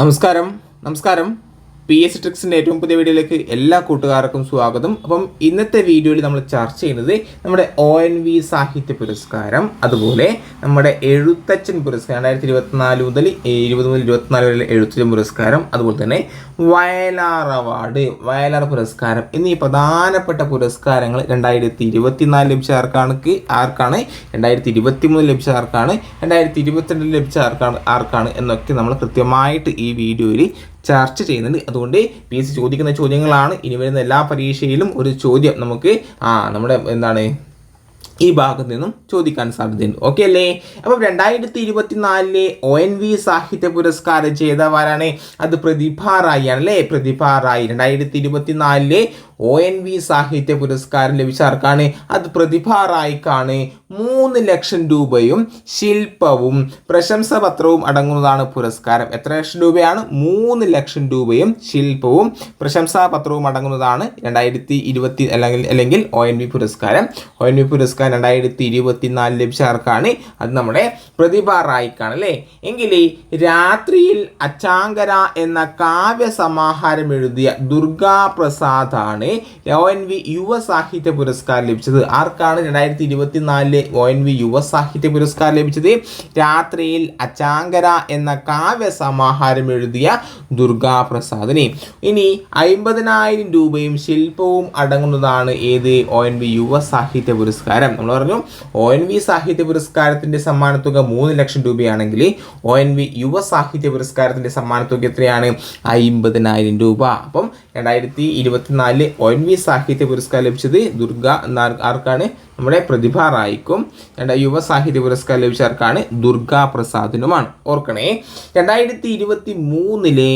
നമസ്കാരം നമസ്കാരം. P S ട്രിക്സിന്റെ ഏറ്റവും പുതിയ വീഡിയോയിലേക്ക് എല്ലാ കൂട്ടുകാർക്കും സ്വാഗതം. അപ്പം ഇന്നത്തെ വീഡിയോയിൽ നമ്മൾ ചർച്ച ചെയ്യുന്നത് നമ്മുടെ ഒ എൻ വി സാഹിത്യ പുരസ്കാരം അതുപോലെ നമ്മുടെ എഴുത്തച്ഛൻ പുരസ്കാരം രണ്ടായിരത്തി ഇരുപത്തിനാല് മുതൽ ഇരുപത് മുതൽ ഇരുപത്തിനാല് വരെ എഴുത്തച്ഛൻ പുരസ്കാരം അതുപോലെ തന്നെ വയലാർ അവാർഡ് വയലാർ പുരസ്കാരം എന്നീ പ്രധാനപ്പെട്ട പുരസ്കാരങ്ങൾ രണ്ടായിരത്തി ഇരുപത്തിനാല് ലഭിച്ച ആർക്കാണ് ആർക്കാണ്? രണ്ടായിരത്തി ഇരുപത്തി മൂന്ന് ലഭിച്ച ആർക്കാണ്? രണ്ടായിരത്തി ഇരുപത്തിരണ്ടിൽ ലഭിച്ച ആർക്കാണ് ആർക്കാണ്? എന്നൊക്കെ നമ്മൾ കൃത്യമായിട്ട് ഈ വീഡിയോയിൽ ചർച്ച ചെയ്യുന്നുണ്ട് അതുകൊണ്ട് പി എസ് സി ചോദിക്കുന്ന ചോദ്യങ്ങളാണ്. ഇനി വരുന്ന എല്ലാ പരീക്ഷയിലും ഒരു ചോദ്യം നമുക്ക് ആ നമ്മുടെ എന്താണ് ഈ ഭാഗത്ത് നിന്നും ചോദിക്കാൻ സാധ്യതയുണ്ട്. ഓക്കെ അല്ലേ? അപ്പം രണ്ടായിരത്തി ഇരുപത്തിനാലിലെ ഒ എൻ വി സാഹിത്യ പുരസ്കാരം ചെയ്തവരാണ് അത് പ്രതിഭ റായി ആണ് അല്ലേ? പ്രതിഭ റായി. രണ്ടായിരത്തി ഇരുപത്തിനാലിലെ ഒ എൻ വി സാഹിത്യ പുരസ്കാരം ലഭിച്ച ആർക്കാണ്? അത് പ്രതിഭ റായിക്കാണ്. മൂന്ന് ലക്ഷം രൂപയും ശില്പവും പ്രശംസപത്രവും അടങ്ങുന്നതാണ് പുരസ്കാരം. എത്ര ലക്ഷം രൂപയാണ്? മൂന്ന് ലക്ഷം രൂപയും ശില്പവും പ്രശംസാപത്രവും അടങ്ങുന്നതാണ് രണ്ടായിരത്തി ഇരുപത്തി അല്ലെങ്കിൽ അല്ലെങ്കിൽ ഒ എൻ വി പുരസ്കാരം. ഒ എൻ വി പുരസ്കാരം രണ്ടായിരത്തി ഇരുപത്തിനാല് ലഭിച്ച ആർക്കാണ്? അത് നമ്മുടെ പ്രതിഭ റായിക്കാണ് അല്ലേ? എങ്കിൽ രാത്രിയിൽ അച്ചാങ്കര എന്ന കാവ്യ സമാഹാരം എഴുതിയ ദുർഗാ പ്രസാദാണ് ഒ എൻ വി യുവ സാഹിത്യ പുരസ്കാരം ലഭിച്ചത്. ആർക്കാണ് രണ്ടായിരത്തി ഇരുപത്തി നാലിലെ ഒ എൻ വി യുവ സാഹിത്യ പുരസ്കാരം ലഭിച്ചത്? രാത്രിയിൽ അച്ചാങ്കര എന്ന കാവ്യ സമാഹാരം എഴുതിയ ദുർഗാ പ്രസാദിന് ഇനി അയിമ്പതിനായിരം രൂപയും ശില്പവും അടങ്ങുന്നതാണ് ഏത് ഒ എൻ വി യുവ സാഹിത്യ പുരസ്കാരം. നമ്മൾ പറഞ്ഞു ഒ എൻ വി സാഹിത്യ പുരസ്കാരത്തിന്റെ സമ്മാനത്തുക മൂന്ന് ലക്ഷം രൂപയാണെങ്കിൽ ഒ എൻ വി യുവ സാഹിത്യ പുരസ്കാരത്തിന്റെ സമ്മാനത്തുക എത്രയാണ്? അയിമ്പതിനായിരം രൂപ. അപ്പം രണ്ടായിരത്തി ഇരുപത്തിനാലിൽ ഒ എൻ വി സാഹിത്യ പുരസ്കാരം ലഭിച്ചത് ദുർഗ ആർക്കാണ്? നമ്മുടെ പ്രതിഭ റായിക്കും രണ്ട് യുവ സാഹിത്യ പുരസ്കാരം ലഭിച്ചവർക്കാണ് ദുർഗാ പ്രസാദിനുമാണ് ഓർക്കണേ രണ്ടായിരത്തി ഇരുപത്തി മൂന്നിലെ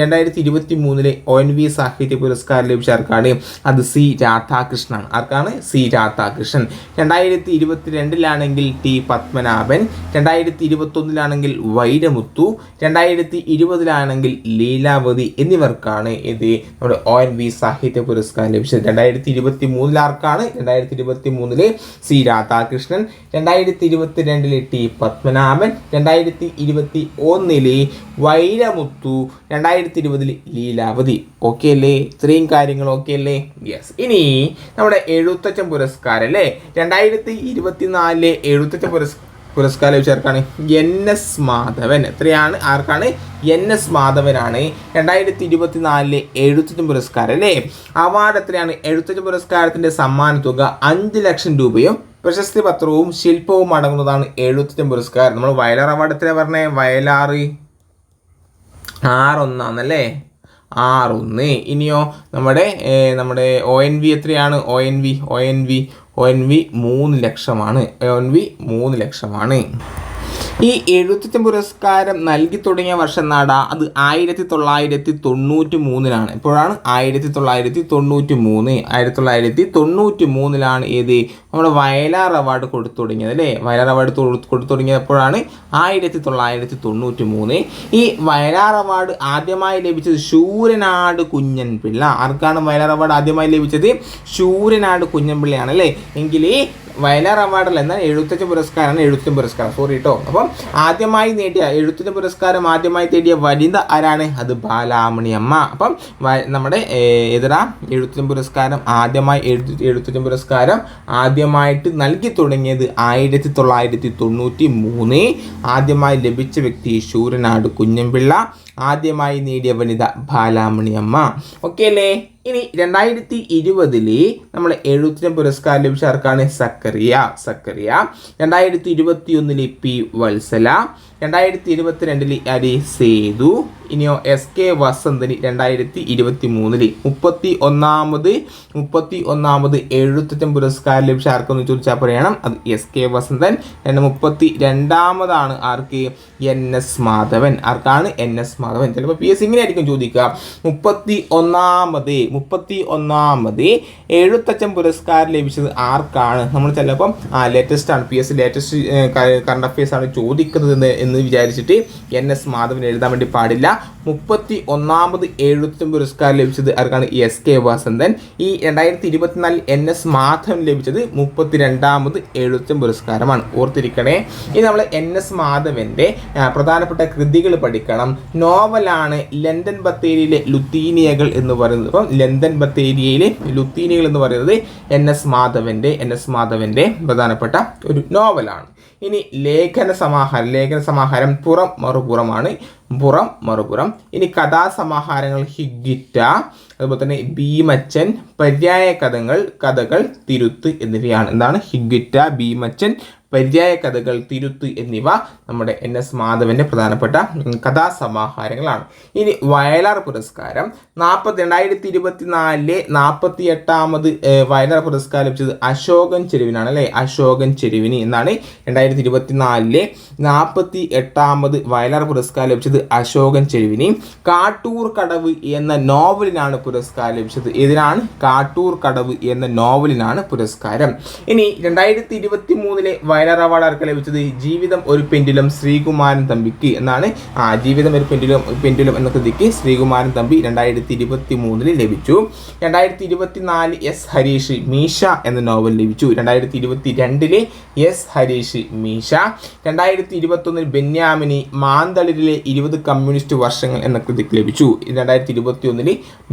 രണ്ടായിരത്തി ഇരുപത്തി മൂന്നിലെ ഒ എൻ വി സാഹിത്യ പുരസ്കാരം ലഭിച്ചവർക്കാണ് അത് സി രാധാകൃഷ്ണനാണ്. ആർക്കാണ്? സി രാധാകൃഷ്ണൻ. രണ്ടായിരത്തി ഇരുപത്തി രണ്ടിലാണെങ്കിൽ ടി പത്മനാഭൻ രണ്ടായിരത്തി ഇരുപത്തി ഒന്നിലാണെങ്കിൽ വൈരമുത്തു രണ്ടായിരത്തി ഇരുപതിലാണെങ്കിൽ ലീലാവതി എന്നിവർക്കാണ് ഇത് നമ്മുടെ ഒ എൻ വി സാഹിത്യ പുരസ്കാരം ലഭിച്ചത്. രണ്ടായിരത്തി ഇരുപത്തി മൂന്നിലാർക്കാണ് രണ്ടായിരത്തി ഇരുപത്തി മൂന്നിൽ സി രാധാകൃഷ്ണൻ രണ്ടായിരത്തി ഇരുപത്തി രണ്ടിൽ ടി പത്മനാഭൻ രണ്ടായിരത്തി ഇരുപത്തി ഒന്നിൽ വൈരമുത്തു രണ്ടായിരത്തി ഇരുപതിൽ ലീലാവതി. ഓക്കെ അല്ലേ? ഇത്രയും കാര്യങ്ങൾ ഓക്കെ അല്ലേ? യെസ് ഇനി നമ്മുടെ എഴുത്തച്ഛൻ പുരസ്കാരം അല്ലേ രണ്ടായിരത്തി ഇരുപത്തിനാലിലെ എഴുത്തച്ഛൻ പുരസ്കാരം പുരസ്കാരം ലഭിച്ച ആർക്കാണ് എൻ എസ് മാധവൻ. എത്രയാണ്? ആർക്കാണ്? എൻ എസ് മാധവനാണ്. രണ്ടായിരത്തി ഇരുപത്തി നാലിലെ എഴുത്തച്ഛൻ പുരസ്കാരം അല്ലേ? അവാർഡ് എത്രയാണ്? എഴുത്തച്ഛൻ പുരസ്കാരത്തിന്റെ സമ്മാന തുക അഞ്ച് ലക്ഷം രൂപയും പ്രശസ്തി പത്രവും ശില്പവും അടങ്ങുന്നതാണ് എഴുത്തച്ഛൻ പുരസ്കാരം. നമ്മൾ വയലാർ അവാർഡ് എത്രയാണ് പറഞ്ഞേ? വയലാറ് ആറൊന്നാന്നല്ലേ? ആറൊന്ന്. ഇനിയോ നമ്മുടെ നമ്മുടെ ഒ എൻ വി എത്രയാണ്? O N V O N V O N V മൂന്ന് ലക്ഷമാണ്. ഒ എൻ വി മൂന്ന് ലക്ഷമാണ്. ഈ എഴുത്തച്ഛൻ പുരസ്കാരം നൽകി തുടങ്ങിയ വർഷം നാടാ അത് ആയിരത്തി തൊള്ളായിരത്തി തൊണ്ണൂറ്റി മൂന്നിലാണ് ഇപ്പോഴാണ് ആയിരത്തി തൊള്ളായിരത്തി തൊണ്ണൂറ്റി മൂന്ന് ആയിരത്തി തൊള്ളായിരത്തി തൊണ്ണൂറ്റി മൂന്നിലാണ് ഏത്? നമ്മുടെ വയലാർ അവാർഡ് കൊടുത്തു തുടങ്ങിയത് അല്ലേ? വയലാർ അവാർഡ് കൊടുത്തു തുടങ്ങിയപ്പോഴാണ് ആയിരത്തി തൊള്ളായിരത്തി തൊണ്ണൂറ്റി മൂന്ന് ഈ വയലാർ അവാർഡ് ആദ്യമായി ലഭിച്ചത് ശൂരനാട് കുഞ്ഞൻ പിള്ള ആർക്കാണ് വയലാർ അവാർഡ് ആദ്യമായി ലഭിച്ചത്? ശൂരനാട് കുഞ്ഞൻ പിള്ളയാണ് അല്ലേ? എങ്കിൽ വയലാർ അവാർഡല്ല എന്നാൽ എഴുത്തച്ഛൻ പുരസ്കാരമാണ് എഴുത്തച്ഛൻ പുരസ്കാരം. സോറി കേട്ടോ അപ്പം ആദ്യമായി നേടിയ എഴുത്തച്ഛൻ പുരസ്കാരം ആദ്യമായി നേടിയ വനിത ആരാണ്? അത് ബാലാമണി അമ്മ. അപ്പം നമ്മുടെ എതിരാ എഴുത്തച്ഛൻ പുരസ്കാരം ആദ്യമായി എഴുത്ത് എഴുത്തച്ഛൻ പുരസ്കാരം ആദ്യമായിട്ട് നൽകി തുടങ്ങിയത് ആയിരത്തി തൊള്ളായിരത്തി തൊണ്ണൂറ്റി മൂന്ന് ആദ്യമായി ലഭിച്ച വ്യക്തി ശൂരനാട് കുഞ്ഞമ്പിള്ള. ആദ്യമായി നേടിയ വനിത ബാലാമണി അമ്മ. ഓക്കെ അല്ലേ? ഇനി രണ്ടായിരത്തി ഇരുപതിൽ നമ്മൾ എഴുത്തിന് പുരസ്കാരം ലഭിച്ച ആർക്കാണ്? സക്കറിയ സക്കറിയ. രണ്ടായിരത്തി ഇരുപത്തി ഒന്നിൽ പി വത്സല രണ്ടായിരത്തി ഇരുപത്തിരണ്ടിൽ അരി സേതു. ഇനിയോ എസ് കെ വസന്തിന് രണ്ടായിരത്തി ഇരുപത്തി മൂന്നിൽ മുപ്പത്തി ഒന്നാമത് മുപ്പത്തി ഒന്നാമത് എഴുത്തച്ഛൻ പുരസ്കാരം ലഭിച്ച ആർക്കെന്ന് ചോദിച്ചാൽ പറയണം. അത് എസ് കെ വസന്തൻ. രണ്ട് മുപ്പത്തി രണ്ടാമതാണ് ആർക്ക്? N S Madhavan. ആർക്കാണ്? N S Madhavan. ചിലപ്പോൾ പി എസ് ഇങ്ങനെ ആയിരിക്കും ചോദിക്കുക. മുപ്പത്തി ഒന്നാമത് മുപ്പത്തി ഒന്നാമത് എഴുത്തച്ഛൻ പുരസ്കാരം ലഭിച്ചത് ആർക്കാണ്? നമ്മൾ ചിലപ്പം ആ ലേറ്റസ്റ്റ് ആണ്. P S C latest current affairs ആണ് ചോദിക്കുന്നത് എന്ന് വിചാരിച്ചിട്ട് എൻ എസ് മാധവൻ എഴുതാൻ വേണ്ടി പാടില്ല. മുപ്പത്തി ഒന്നാമത് എഴുത്തും പുരസ്കാരം ലഭിച്ചത് ആർക്കാണ്? S K Vasanthan. ഈ രണ്ടായിരത്തി ഇരുപത്തിനാലിൽ എൻ എസ് മാധവൻ ലഭിച്ചത് മുപ്പത്തി രണ്ടാമത് എഴുത്തും പുരസ്കാരമാണ്. ഓർത്തിരിക്കണേ. ഇനി നമ്മൾ എൻ എസ് മാധവന്റെ പ്രധാനപ്പെട്ട കൃതികൾ പഠിക്കണം. നോവലാണ് ലണ്ടൻ ബത്തേരിയിലെ ലുത്തീനിയകൾ എന്ന് പറയുന്നത്. അപ്പം ലണ്ടൻ ബത്തേരിയയിലെ ലുത്തീനിയകൾ എന്ന് പറയുന്നത് എൻ എസ് മാധവന്റെ എൻ എസ് മാധവന്റെ പ്രധാനപ്പെട്ട ഒരു നോവലാണ്. ഇനി ലേഖന സമാഹാരം ലേഖന സമാഹാരം പുറം മറുപുറമാണ്. പുറം മറുപുറം. ഇനി കഥാസമാഹാരങ്ങൾ ഹിഗിറ്റ അതുപോലെ തന്നെ ഭീമച്ചൻ പര്യായ കഥകൾ കഥകൾ തിരുത്ത് എന്നിവയാണ്. എന്താണ്? ഹിഗിറ്റ ഭീമച്ചൻ പര്യായ കഥകൾ തിരുത്ത് എന്നിവ നമ്മുടെ എൻ എസ് മാധവന്റെ പ്രധാനപ്പെട്ട കഥാസമാഹാരങ്ങളാണ്. ഇനി വയലാർ പുരസ്കാരം. നാൽപ്പത്തി രണ്ടായിരത്തി ഇരുപത്തി നാലിലെ നാൽപ്പത്തി എട്ടാമത് വയലാർ പുരസ്കാരം ലഭിച്ചത് അശോകൻ ചെരുവിനാണ് അല്ലേ? അശോകൻ ചെരുവിന് എന്നാണ് രണ്ടായിരത്തി ഇരുപത്തി നാലിലെ നാൽപ്പത്തി എട്ടാമത് വയലാർ പുരസ്കാരം ലഭിച്ചത് അശോകൻ ചെരുവിന്. കാട്ടൂർ കടവ് എന്ന നോവലിനാണ് പുരസ്കാരം ലഭിച്ചത്. ഇതിനാണ് കാട്ടൂർ കടവ് എന്ന നോവലിനാണ് പുരസ്കാരം. ഇനി രണ്ടായിരത്തി ഇരുപത്തി മൂന്നിലെ വയലാർ അവാർഡ് ആർക്ക് ലഭിച്ചത് ജീവിതം ഒരു പെൻഡിലും ശ്രീകുമാരൻ തമ്പിക്ക് എന്നാണ്. ആ ജീവിതം ഒരു പെൻഡിലും പെൻഡിലും എന്ന കൃതിക്ക് ശ്രീകുമാരൻ തമ്പി രണ്ടായിരത്തി ഇരുപത്തി മൂന്നിൽ ലഭിച്ചു. രണ്ടായിരത്തി ഇരുപത്തി നാല് എസ് ഹരീഷ് മീഷ എന്ന നോവൽ ലഭിച്ചു. രണ്ടായിരത്തി ഇരുപത്തി രണ്ടിലെ എസ് ഹരീഷ് മീഷ രണ്ടായിരത്തി ഇരുപത്തൊന്നിൽ ബെന്യാമിനി മാന്തളിരിലെ ഇരുപത് കമ്മ്യൂണിസ്റ്റ് വർഷങ്ങൾ എന്ന കൃതിക്ക് ലഭിച്ചു. രണ്ടായിരത്തി ഇരുപത്തി ഒന്നിൽ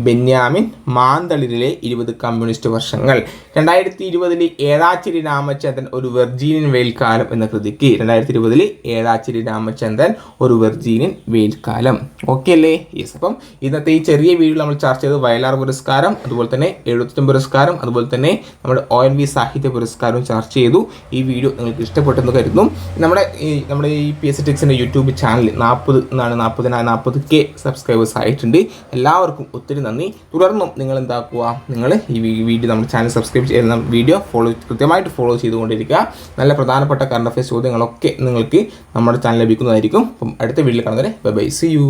ബെന്യാമിൻ മാന്തളിരിലെ ഇരുപത് കമ്മ്യൂണിസ്റ്റ് വർഷങ്ങൾ. രണ്ടായിരത്തി ഇരുപതിൽ ഏഴാച്ചിരി രാമചന്ദ്രൻ ഒരു വെർജീനിയൻ വെയിൽക്കാലം എന്ന കൃതിക്ക് രണ്ടായിരത്തി ഇരുപതിൽ ഏഴാച്ചിരി രാമചന്ദ്രൻ ഒരു വെർജീനിയൻ വെയിൽക്കാലം ഓക്കെ അല്ലേ? യെസ് അപ്പം ഇന്നത്തെ ഈ ചെറിയ വീഡിയോ നമ്മൾ ചർച്ച ചെയ്ത് വയലാർ പുരസ്കാരം അതുപോലെ തന്നെ എഴുത്തും പുരസ്കാരം അതുപോലെ തന്നെ നമ്മുടെ ഒ എൻ വി സാഹിത്യ പുരസ്കാരവും ചർച്ച ചെയ്തു. ഈ വീഡിയോ നിങ്ങൾക്ക് ഇഷ്ടപ്പെട്ടെന്ന് കരുതുന്നു. നമ്മുടെ ഈ നമ്മുടെ ഈ പി എസ് ടെക്സിന്റെ യൂട്യൂബ് ചാനൽ നാൽപ്പത് എന്നാണ് നാൽപ്പതിനായി നാൽപ്പത് കെ സബ്സ്ക്രൈബേഴ്സ് ആയിട്ടുണ്ട്. എല്ലാവർക്കും ഒത്തിരി നന്ദി. തുടർന്നും നിങ്ങൾ എന്താക്കുക നിങ്ങൾ ഈ വീഡിയോ നമ്മുടെ ചാനൽ സബ്സ്ക്രൈബ് ചെയ്യുന്ന വീഡിയോ ഫോളോ കൃത്യമായിട്ട് ഫോളോ ചെയ്തുകൊണ്ടിരിക്കുക. നല്ല പ്രധാനപ്പെട്ട കറണ്ട് അഫയേഴ്സ് ചോദ്യങ്ങളൊക്കെ നിങ്ങൾക്ക് നമ്മുടെ ചാനൽ ലഭിക്കുന്നതായിരിക്കും. അപ്പം അടുത്ത വീട്ടിൽ കാണുന്നവരെ ബൈ ബൈ സി യു